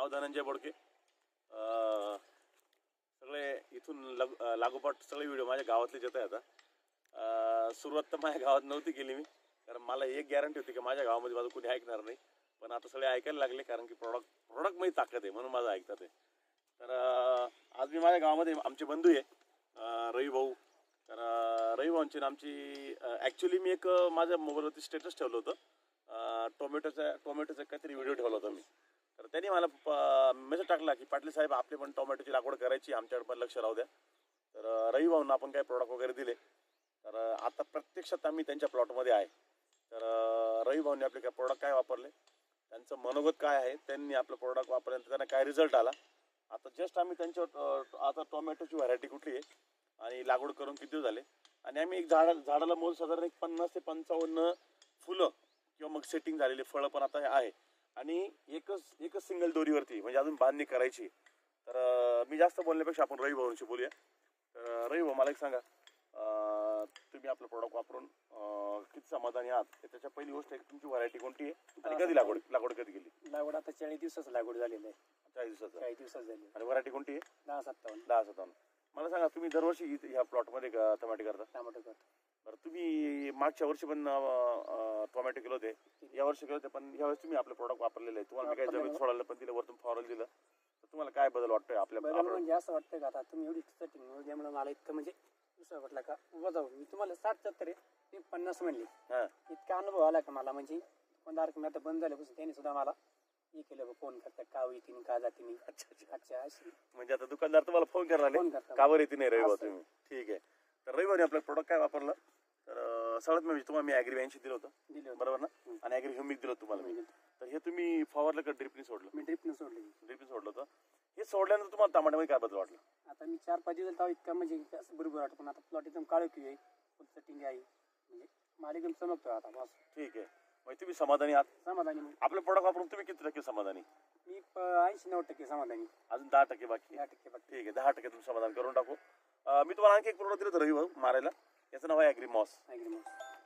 नाव धनंजय बोडके. सगळे इथून लग लागोपाठ सगळे व्हिडिओ माझ्या गावातले येत आहे आता. सुरुवात तर माझ्या गावात नव्हती केली मी. कारण मला एक गॅरंटी होती की माझ्या गावामध्ये माझं कुणी ऐकणार नाही. पण आता सगळे ऐकायला लागले कारण की प्रॉडक्ट प्रॉडक्टमध्ये ताकद आहे म्हणून माझं ऐकतात आहे तर आज मी माझ्या गावामध्ये आमचे बंधू आहे. रवी भाऊ. तर रवी भाऊंची आमची ॲक्च्युली मी एक माझ्या मोबाईलवरती स्टेटस ठेवलं होतं. टोमॅटोचा टोमॅटोचा काहीतरी व्हिडिओ ठेवला होता मी. तर त्यांनी मला मेसेज टाकला की पाटील साहेब आपले पण टोमॅटोची लागवड करायची आमच्याकडे पण लक्ष राहू द्या. तर रवी भाऊंना आपण काही प्रोडक्ट वगैरे दिले. तर आता प्रत्यक्षात आम्ही त्यांच्या प्लॉटमध्ये आहे. तर रवी भाऊंनी आपले काय प्रोडक्ट काय वापरले? त्यांचं मनोगत काय आहे? त्यांनी आपलं प्रोडक्ट वापरल्यानंतर त्यांना काय रिझल्ट आला? आता जस्ट आम्ही त्यांच्या आता टोमॅटोची व्हरायटी कुठली आहे? आणि लागवड करून किती दिवस झाले? आणि आम्ही एक झाड झाडाला मोल साधारण एक पन्नास ते पंचावन्न फुलं किंवा मग सेटिंग झालेली फळं पण आता आहे. आणि एकच एकच सिंगल दोरीवरती म्हणजे अजून बांधणी करायची. तर मी जास्त बोलण्यापेक्षा आपण रवी भाऊंशी बोलूया. तर रवी भाऊ मला एक सांगा. तुम्ही आपलं प्रोडक्ट वापरून किती समाधानी आहात? त्याच्या पहिली गोष्ट आहे तुमची व्हरायटी कोणती आहे? आणि कधी लागवड लागवड कधी केली? लागवड आता चाळीस दिवसाचं लागवड झालेलं आहे. चाळीस दिवसाचं? चाळीस दिवसात झाली आणि व्हरायटी कोणती आहे? दहा सत्तावन्न. दहा सत्तावन्न. मला सांगा तुम्ही दरवर्षी ह्या प्लॉटमध्ये टमाटे करता? टमाटो करतो. तुम्ही मागच्या वर्षी पण टोमॅटो केले होते. या वर्षी केले होते पण यावेळेस तुम्ही आपलं प्रोडक्ट वापरलेलं आहे. तुम्हाला मी काही जमीन सोडायला पण दिलं वरतून फॉरल दिलं. तर तुम्हाला काय बदल वाटतोय आपल्या म्हणजे असं वाटतं का आता तुम्ही एवढी सेटिंग त्यामुळे मला इतकं म्हणजे दुसरं वाटलं का? उभं जाऊ मी तुम्हाला साठ सत्तर आहे मी पन्नास म्हणले. हा. इतका अनुभव आला का मला? म्हणजे दुकानदार मी आता बंद झाल्यापासून त्यांनी सुद्धा मला हे केलं फोन करतात का येते का जाते नाही? अच्छा अच्छा. अच्छा अशी. म्हणजे आता दुकानदार तुम्हाला फोन करणार फोन नाही करतात. का बरं येते नाही रविवार असं. तुम्ही? ठीक आहे. तर रविवारी आपलं प्रोडक्ट काय वापरलं? तर सगळ्यात म्हणजे तुम्हाला मी ॲग्री ब्याऐंशी दिलं होतं. बरोबर ना. आणि ॲग्री ह्युमिक दिलं होतं तुम्हाला मी. तर हे तुम्ही फवारलं का ड्रिपनी सोडलं. मी ड्रिपनं सोडली. ड्रिपनी सोडलं होतं. हे सोडल्यानंतर तुम्हाला टमाट्यामध्ये काय बदल वाटलं? आता मी चार पाच दिवस तेव्हा इतका म्हणजे असं बरोबर वाटतं पण आता प्लॉट एकदम काळो की आहे सेटिंग आहे. म्हणजे मला एकदम चमकतो आता बस. ठीक आहे. म्हणजे तुम्ही समाधानी आहात? समाधानी आपलं प्रोडक्ट वापरून तुम्ही किती टक्के समाधानी? मी ऐंशी नऊ टक्के समाधानी. अजून दहा टक्के बाकी. दहा टक्के बाकी ठीक आहे दहा टक्के तुम्ही समाधान करून टाकू. मी तुम्हाला आणखी एक प्रोडक्ट दिलं होतं रवी भाऊ मारायला. याचं नाव आहे ॲग्री मॉस ऐकली मग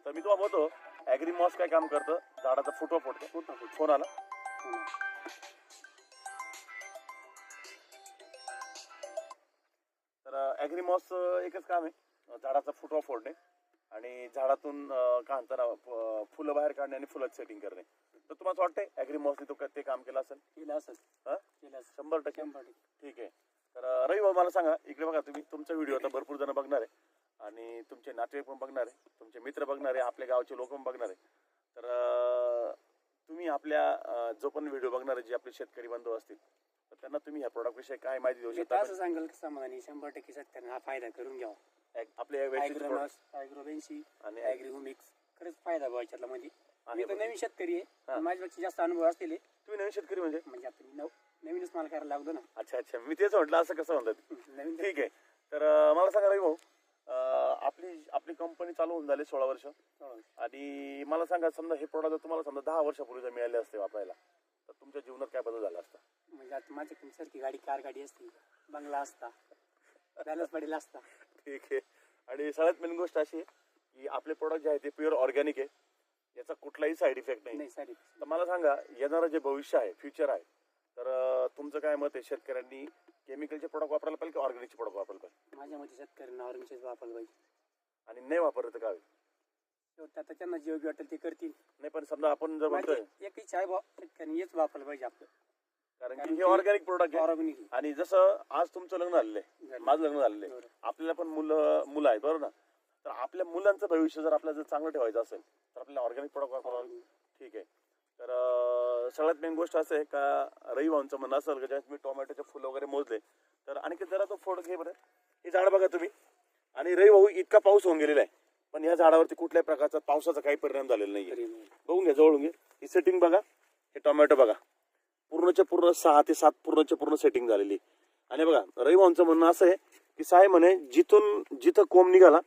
तर मी तुम्हाला बोलतो ॲग्री मॉस काय काम करतं? झाडाचा फुटवा फोडतो. फोन आला. तर ॲग्रीमॉस एकच काम आहे. झाडाचा फुटवा फोडणे आणि झाडातून काय म्हणतात ना फ- फुलं बाहेर काढणे आणि फुलं सेटिंग करणे. तर तुम्हाला वाटतंय ॲग्रीमॉसने तो ते काम केलं असेल? केलं असं हा? केलं शंभर टक्के. ठीक आहे. तर रवी भाऊ मला सांगा इकडे बघा तुम्ही. तुमचा व्हिडिओ आता भरपूर जण बघणार आहे. आणि तुमचे नातेवाईक पण बघणार आहे. तुमचे मित्र बघणार आहे. आपल्या गावचे लोक पण बघणार आहे. तर तुम्ही आपल्या जो पण व्हिडिओ बघणार आहे जे आपले शेतकरी बंधू असतील तर त्यांना तुम्ही ह्या प्रोडक्ट विषयी काय माहिती देऊ शकता? असं सांगेल की समाधानी शंभर टक्के शेतकऱ्यांना हा फायदा करून घ्यावा. आपले ॲग्रोबेन्सी आणि ॲग्रिहोमिक्स खरंच फायदा भाऊ याच्यातला म्हणजे. मी तर. नवीन शेतकरी आहे. माझ्यापेक्षा जास्त अनुभव असलेले तुम्ही नवीन शेतकरी म्हणजे? म्हणजे आता मी नव नवीनच मला करायला लागलो ना. अच्छा अच्छा. मी तेच म्हटलं असं कसं म्हणतात? नवीन ठीक आहे. तर मला सांगा रवी भाऊ आपली आपली कंपनी चालू होऊन झाली सोळा वर्ष. आणि मला सांगा समजा हे प्रोडक्ट तुम्हाला समजा दहा वर्षापूर्वी जर मिळाले असते वापरायला तर तुमच्या जीवनात काय बदल झाला असता? म्हणजे आता माझ्याकडे सारखी गाडी कार गाडी असते. बंगला असता. बॅलन्स पडेल असता. ठीक आहे. आणि सगळ्यात मेन गोष्ट अशी आहे की आपले प्रोडक्ट जे आहे ते प्युअर ऑर्गॅनिक आहे. याचा कुठलाही साईड इफेक्ट नाही. नाही साडी तर मला सांगा येणारं जे भविष्य आहे फ्युचर आहे तर तुमचं काय मत आहे? शेतकऱ्यांनी केमिकलचे प्रोडक्ट वापरायला पाहिजे की ऑर्गॅनिकचे प्रोडक्ट वापरायला पाहिजे? माझ्या मते शेतकऱ्यांना ऑर्गनचेच वापरलं पाहिजे. आणि नाही वापरलं तर काय होईल? शेवटी आता त्यांना जे योग्य वाटेल ते करतील. नाही पण समजा आपण जर म्हणतोय माझी एक इच्छा आहे बा शेतकऱ्यांनी हेच वापरलं पाहिजे आपलं. कारण की हे ऑर्गॅनिक प्रोडक्ट आहे. ऑर्गॅनिक आणि जसं आज तुमचं लग्न झालेलं आहे. माझं लग्न झालेलं आहे. बरोबर. आपल्याला पण मुलं मुलं आहेत बरोबर ना? तर आपल्या मुलांचं भविष्य जर आपल्याला जर चांगलं ठेवायचं असेल तर आपल्याला ऑर्गॅनिक प्रोडक्ट वापरावं ठीक आहे. तर अं, सगळ्यात मेन गोष्ट असं आहे का रवी भाऊंचं म्हणणं असेल का ज्यावेळेस मी टोमॅटोचे फुलं वगैरे मोजले तर आणखी जरा तो फोटो घे बरं. हे झाड बघा तुम्ही. आणि रवी भाऊ इतका पाऊस होऊन गेलेला आहे. पण या झाडावरती कुठल्याही प्रकारचा पावसाचा काही परिणाम झालेला नाही. बघून घ्या जवळून घे ही सेटिंग बघा. हे टोमॅटो बघा. पूर्णच्या पूर्ण सहा ते सात पूर्णच्या पूर्ण सेटिंग झालेली. आणि बघा रविभाऊंचं म्हणणं असं आहे की साहेब म्हणे जिथून जिथं कोंब निघाला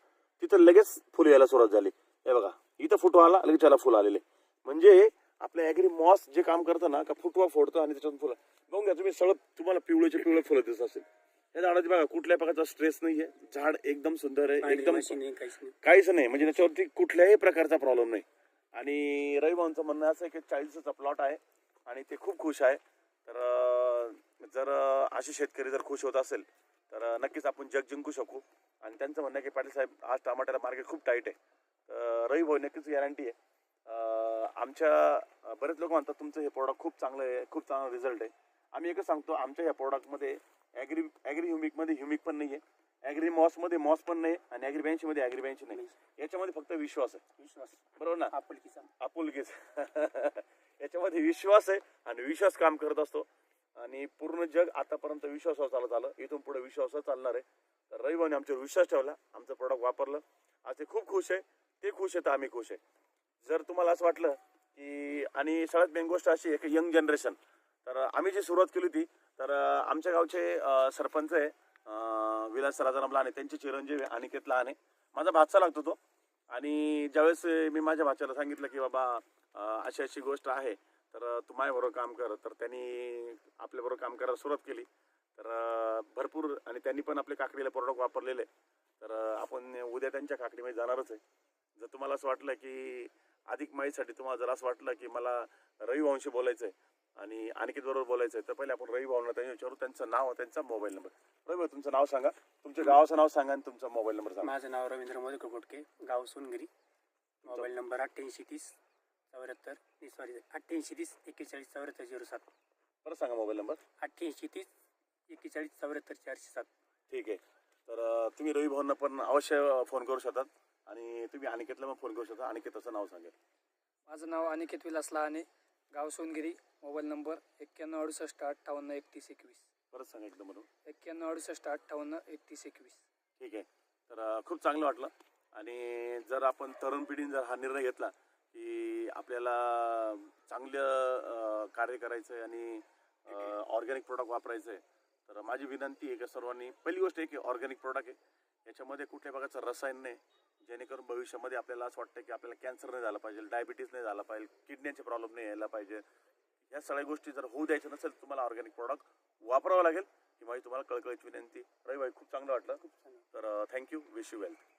तिथं लगेच फुलं यायला सुरुवात झाली. हे बघा इथं फुटवा आला लगेच त्याला फुलं आलेले. म्हणजे आपलं ॲग्री मॉस जे काम करतं ना का फुटवा फोडतं आणि त्याच्यातून फुलं. बघून घ्या तुम्ही सगळं तुम्हाला पिवळेचे पिवळे फुलं दिसत असेल. या झाडाची बघा कुठल्याही प्रकारचा स्ट्रेस नाहीये. झाड एकदम सुंदर आहे एकदम नाही. काहीच नाही. म्हणजे त्याच्यावरती कुठल्याही प्रकारचा प्रॉब्लेम नाही. आणि रविभाऊंचं म्हणणं असं आहे की चाळीसचा प्लॉट आहे आणि ते खूप खुश आहे. तर जर असे शेतकरी जर खुश होत असेल तर नक्कीच आपण जग जिंकू शकू. आणि त्यांचं म्हणणं आहे की पाटील साहेब आज टमाट्याला मार्केट खूप टाईट आहे. तर रवी भाऊ नक्कीच गॅरंटी आहे. आमच्या बरेच लोक म्हणतात तुमचं हे प्रोडक्ट खूप चांगलं आहे खूप चांगला रिझल्ट आहे. आम्ही एकच सांगतो आमच्या या प्रोडक्टमध्ये ॲग्री ॲग्री ह्युमिकमध्ये ह्युमिक पण नाही आहे ॲग्री मॉसमध्ये मॉस पण नाही आणि ॲग्री बँशीमध्ये ॲग्री बँशी नाही याच्यामध्ये फक्त विश्वास आहे. विश्वास. बरोबर ना? आपुलकीचा. आपुलकीच. याच्यामध्ये विश्वास आहे आणि विश्वास काम करत असतो. आणि पूर्ण जग आतापर्यंत विश्वासावर चालत आलं. इथून पुढे विश्वासावर चालणार आहे. तर रविभाऊने आमच्यावर विश्वास ठेवला. आमचं प्रोडक्ट वापरलं. आज ते खूप खुश आहे. ते खुश आहे तर आम्ही खुश आहे. जर तुम्हाला असं वाटलं की आणि सगळ्यात मेन गोष्ट अशी आहे की यंग जनरेशन तर आम्ही जी सुरुवात केली होती तर आमच्या गावचे सरपंच आहे विलास राजाराम लहाने त्यांचे चिरंजीव अनिकेत लहाने. माझा भाचा लागतो तो. आणि ज्यावेळेस मी माझ्या भाच्याला सांगितलं की बाबा अशी अशी गोष्ट आहे तर तू माझ्याबरोबर काम कर. तर त्यांनी आपल्याबरोबर काम करायला सुरुवात केली. तर भरपूर आणि त्यांनी पण आपले काकडीला प्रोडक्ट वापरलेले तर आपण उद्या त्यांच्या काकडीमध्ये जाणारच आहे. जर तुम्हाला असं वाटलं की अधिक माहितीसाठी तुम्हाला जर असं वाटलं की मला रविवंशी बोलायचं आहे आणि अनिकेत बरोबर बोलायचं आहे तर पहिले आपण रवी भावना त्यांच्या विचारू. त्यांचं नाव त्यांचा मोबाईल नंबर. रवी भाऊ, तुमचं नाव सांगा. तुमच्या गावाचं नाव सांगा आणि तुमचा मोबाईल नंबर सांगा. माझं नाव रवींद्र मोदकर घोटके गाव सोनगिरी. मोबाईल नंबर अठ्ठ्याऐंशी तीस चौऱ्याहत्तर सॉरी अठ्ठ्याऐंशी तीस एक्केचाळीस चौऱ्याहत्तर झिरो सात. परत सांगा मोबाईल नंबर. अठ्ठ्याऐंशी तीस एक्केचाळीस चौऱ्याहत्तर चारशे सात. ठीक आहे. तर तुम्ही रवी भाऊंना पण अवश्य फोन करू शकतात. आणि तुम्ही अनिकेतला पण फोन करू शकता. अनिकेताचं नाव सांगेल माझं नाव अनिकेत विलास लहाने गाव सोनगिरी मोबाईल नंबर एक्क्याण्णव अडुसष्ट अठ्ठावन्न एकतीस एकवीस. परत सांगा एकदम म्हणून. एक्क्याण्णव अडुसष्ट अठ्ठावन्न एकतीस एकवीस. ठीक आहे. तर अं, खूप चांगलं वाटलं. आणि जर आपण तरुण पिढीने जर हा निर्णय घेतला की आपल्याला चांगलं अं, कार्य करायचं आहे आणि ऑर्गॅनिक प्रोडक्ट वापरायचं आहे तर माझी विनंती आहे की सर्वांनी पहिली गोष्ट आहे की ऑर्गॅनिक प्रोडक्ट आहे. याच्यामध्ये कुठल्या प्रकारचं रसायन नाही. जेणेकरून भविष्यामध्ये आपल्याला असं वाटतं की आपल्याला कॅन्सर नाही झाला पाहिजे डायबिटीज नाही झाला पाहिजे किडनीचे प्रॉब्लेम नाही यायला पाहिजे. या सगळ्या गोष्टी जर होऊ द्यायच्या नसेल तर तुम्हाला ऑर्गॅनिक प्रोडक्ट वापरावं लागेल. ही माझी तुम्हाला कळकळीची विनंती. रविभाई खूप चांगलं वाटलं. तर थँक्यू विश यू वेल्थ